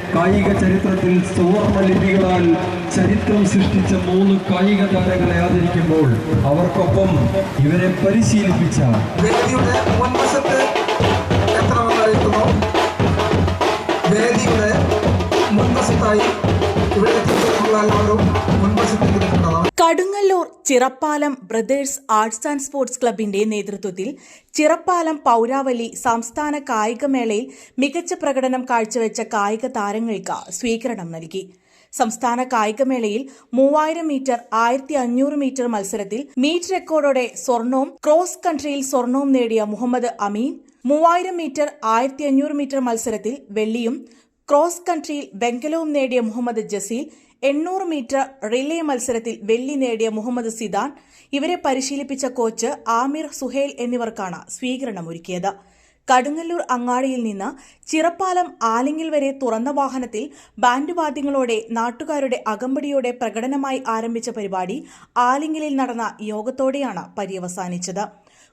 അധ്യായത്തിൽ സുവർണ ലിപികളാൽ ചരിത്രം സൃഷ്ടിച്ച മൂന്ന് കായിക താരങ്ങളെ ആദരിക്കുമ്പോൾ അവർക്കൊപ്പം ഇവരെ പരിശീലിപ്പിച്ച വേദിയുടെ മുൻവശത്തായി ഇവിടെ എത്തിയിട്ടുള്ള എല്ലാവരും മുൻവശത്തേക്ക് നിൽക്കുന്നതാണ് Kadungallur Chirappalam brothers arts and sports ക്ലബിന്റെ നേതൃത്വത്തിൽ ചിറപ്പാലം പൗരാവലി സംസ്ഥാന കായികമേളയിൽ മികച്ച പ്രകടനം കാഴ്ചവെച്ച കായിക താരങ്ങൾക്ക് സ്വീകരണം നൽകി. സംസ്ഥാന കായികമേളയിൽ മൂവായിരം മീറ്റർ ആയിരത്തി അഞ്ഞൂറ് മീറ്റർ മത്സരത്തിൽ മീറ്റ് റെക്കോർഡോടെ സ്വർണവും ക്രോസ് കൺട്രിയിൽ സ്വർണവും നേടിയ മുഹമ്മദ് അമീൻ മൂവായിരം മീറ്റർ ആയിരത്തി അഞ്ഞൂറ് മീറ്റർ മത്സരത്തിൽ വെള്ളിയും ക്രോസ് കൺട്രിയിൽ വെങ്കലവും നേടിയ മുഹമ്മദ് ജസീൽ എണ്ണൂറ് മീറ്റർ റിലേ മത്സരത്തിൽ വെള്ളി നേടിയ മുഹമ്മദ് സിദാൻ. ഇവരെ പരിശീലിപ്പിച്ച കോച്ച് ആമിർ സുഹേൽ എന്നിവർക്കാണ് സ്വീകരണമൊരുക്കിയത്. കടുങ്ങല്ലൂർ അങ്ങാടിയിൽ നിന്ന് ചിറപ്പാലം ആലിങ്ങിൽ വരെ തുറന്ന വാഹനത്തിൽ ബാൻഡ് വാദ്യങ്ങളോടെ നാട്ടുകാരുടെ അകമ്പടിയോടെ പ്രകടനമായി ആരംഭിച്ച പരിപാടി ആലിങ്ങലിൽ നടന്ന യോഗത്തോടെയാണ് പര്യവസാനിച്ചത്.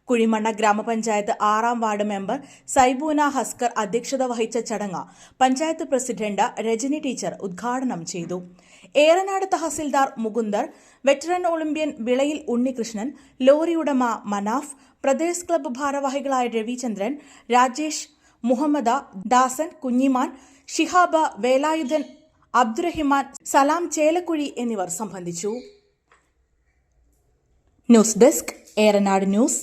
കുഴിമണ്ണ ഗ്രാമപഞ്ചായത്ത് ആറാം വാർഡ് മെമ്പർ സൈബൂന ഹസ്കർ അധ്യക്ഷത വഹിച്ച ചടങ്ങ് പഞ്ചായത്ത് പ്രസിഡന്റ് രജനി ടീച്ചർ ഉദ്ഘാടനം ചെയ്തു. Eranad tahsildar Mukundar veteran olympian Vilayil Unnikrishnan lorry ഉടമ മനാഫ് പ്രദേശ് ക്ലബ്ബ് ഭാരവാഹികളായ രവിചന്ദ്രൻ രാജേഷ് മുഹമ്മദ ദാസൻ കുഞ്ഞിമാൻ ഷിഹാബ വേലായുധൻ അബ്ദുറഹിമാൻ സലാം ചേലക്കുഴി എന്നിവർ സംബന്ധിച്ചു. News desk Eranad news.